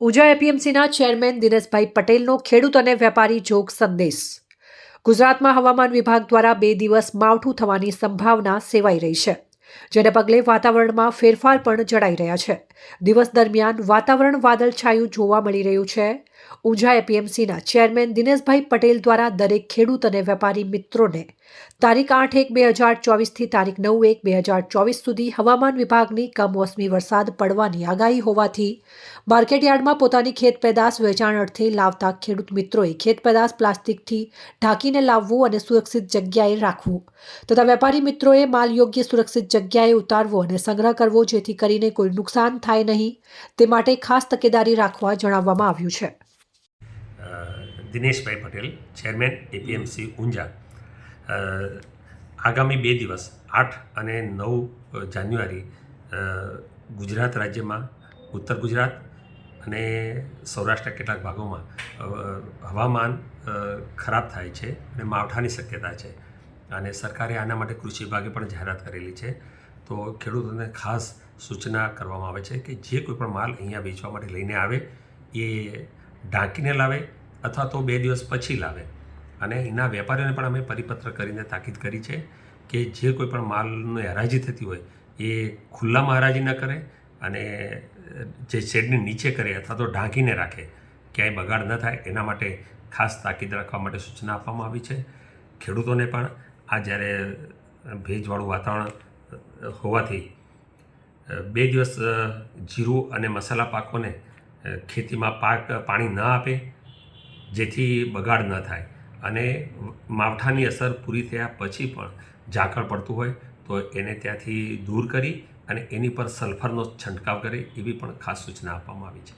ઉજા એપીએમસીના ચેરમેન દિનેશભાઈ પટેલનો ખેડૂત અને વેપારી જોગ સંદેશ. ગુજરાતમાં હવામાન વિભાગ દ્વારા બે દિવસ માવઠું થવાની સંભાવના સેવાઈ રહી છે, જેને પગલે વાતાવરણમાં ફેરફાર પણ જણાઈ રહ્યા છે. દિવસ દરમિયાન વાતાવરણ વાદળછાયું જોવા મળી રહ્યું છે ઉંઝા એપીએમસીના ચેરમેન દિનેશભાઈ પટેલ દ્વારા દરેક ખેડૂત અને વેપારી મિત્રોને તારીખ આઠ એક બે હજાર ચોવીસથી તારીખ નવ એક બે હજાર ચોવીસ સુધી હવામાન વિભાગની કમોસમી વરસાદ પડવાની આગાહી હોવાથી માર્કેટયાર્ડમાં પોતાની ખેત પેદાશ વેચાણ અર્થે લાવતા ખેડૂત મિત્રોએ ખેત પેદાશ પ્લાસ્ટિકથી ઢાંકીને લાવવું અને સુરક્ષિત જગ્યાએ રાખવું તથા વેપારી મિત્રોએ માલ યોગ્ય સુરક્ષિત જગ્યાએ ઉતારવો અને સંગ્રહ કરવો જેથી કરીને કોઈ નુકસાન થાય નહીં તે માટે ખાસ તકેદારી રાખવા જણાવવામાં આવ્યું છે. Dineshbhai Patel, chairman APMC Unjha. આગામી બે દિવસ, આઠ અને નવ જાન્યુઆરી ગુજરાત રાજ્યમાં, ઉત્તર ગુજરાત અને સૌરાષ્ટ્રના કેટલાક ભાગોમાં હવામાન ખરાબ થાય છે અને માવઠાની શક્યતા છે. અને સરકારે આના માટે કૃષિ વિભાગે પણ જાહેરાત કરેલી છે. તો ખેડૂતોને ખાસ સૂચના કરવામાં આવે છે કે જે કોઈ પણ માલ અહીંયા વેચવા માટે લઈને આવે, એ ઢાંકીને લાવે અથવા તો બે દિવસ પછી લાવે. અને એના વેપારીઓને પણ અમે પરિપત્ર કરીને તાકીદ કરી છે કે જે કોઈ પણ માલની હરાજી થતી હોય એ ખુલ્લામાં હરાજી ન કરે અને જે શેડની નીચે કરે અથવા તો ઢાંકીને રાખે, ક્યાંય બગાડ ન થાય. એના માટે ખાસ તાકીદ રાખવા માટે સૂચના આપવામાં આવી છે. ખેડૂતોને પણ આ જ્યારે ભેજવાળું વાતાવરણ હોવાથી બે દિવસ જીરું અને મસાલા પાકોને ખેતીમાં પાક, પાણી ન આપે જેથી બગાડ ન થાય. અને માવઠાની અસર પૂરી થયા પછી પણ ઝાકળ પડતું હોય તો એને ત્યાંથી દૂર કરી અને એની પર સલ્ફરનો છંટકાવ કરે એવી પણ ખાસ સૂચના આપવામાં આવી છે.